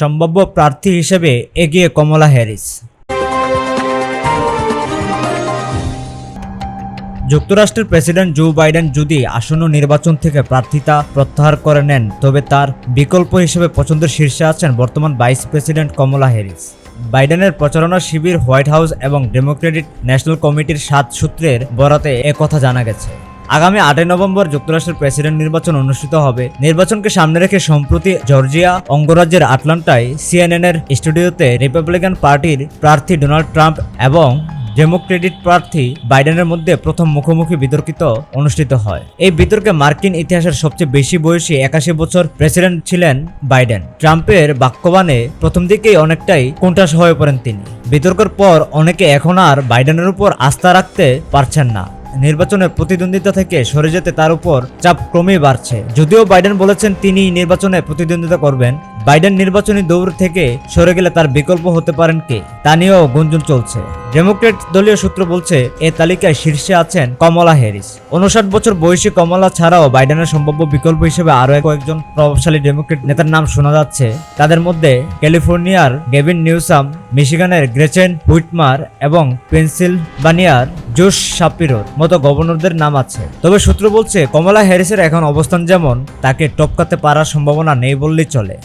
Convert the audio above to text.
সম্ভাব্য প্রার্থী হিসেবে এগিয়ে কমলা হ্যারিস। যুক্তরাষ্ট্রের প্রেসিডেন্ট জো বাইডেন যদি আসন্ন নির্বাচন থেকে প্রার্থিতা প্রত্যাহার করে নেন, তবে তার বিকল্প হিসেবে পছন্দের শীর্ষে আছেন বর্তমান ভাইস প্রেসিডেন্ট কমলা হ্যারিস। বাইডেনের প্রচারণা শিবির, হোয়াইট হাউস এবং ডেমোক্রেটিক ন্যাশনাল কমিটির সাত সূত্রের বরাতে কথা জানা গেছে। আগামী আটই নভেম্বর যুক্তরাষ্ট্রের প্রেসিডেন্ট নির্বাচন অনুষ্ঠিত হবে। নির্বাচনকে সামনে রেখে সম্প্রতি জর্জিয়া অঙ্গরাজ্যের আটলান্টায় সিএনএন এর স্টুডিওতে রিপাবলিকান পার্টির প্রার্থী ডোনাল্ড ট্রাম্প এবং ডেমোক্রেটিক প্রার্থী বাইডেনের মধ্যে প্রথম মুখোমুখি বিতর্কিত অনুষ্ঠিত হয়। এই বিতর্কে মার্কিন ইতিহাসের সবচেয়ে বেশি বয়সী একাশি বছর প্রেসিডেন্ট ছিলেন বাইডেন। ট্রাম্পের বাক্যবাণে প্রথম দিকেই অনেকটাই কোণঠাস হয়ে পড়েন তিনি। বিতর্কের পর অনেকে এখন আর বাইডেনের উপর আস্থা রাখতে পারছেন না। নির্বাচনের প্রতিদ্বন্দ্বিতা থেকে সরে যেতে তার উপর চাপ ক্রমেই বাড়ছে। যদিও বাইডেন বলেছেন তিনি নির্বাচনে প্রতিদ্বন্দ্বিতা করবেন। বাইডেন নির্বাচনী দৌড় থেকে সরে গেলে তার বিকল্প হতে পারেন কে? তা নিয়েও গুঞ্জন চলছে। ডেমোক্রেট দলীয় সূত্র বলছে, এ তালিকায় শীর্ষে আছেন কমলা হ্যারিস। উনষাট বছর বয়সী কমলা ছাড়াও বাইডেনের সম্ভাব্য বিকল্প হিসেবে আরও কয়েকজন প্রভাবশালী ডেমোক্রেট নেতার নাম শোনা যাচ্ছে। তাদের মধ্যে ক্যালিফোর্নিয়ার গেভিন নিউসাম, মিশিগানের গ্রেচেন হুইটমার এবং পেনসিলভানিয়ার জোশ শাপিরোর মতো গভর্নরদের নাম আছে। তবে সূত্র বলছে, কমলা হ্যারিসের এখন অবস্থান যেমন, তাকে টপকাতে পারার সম্ভাবনা নেই বললেই চলে।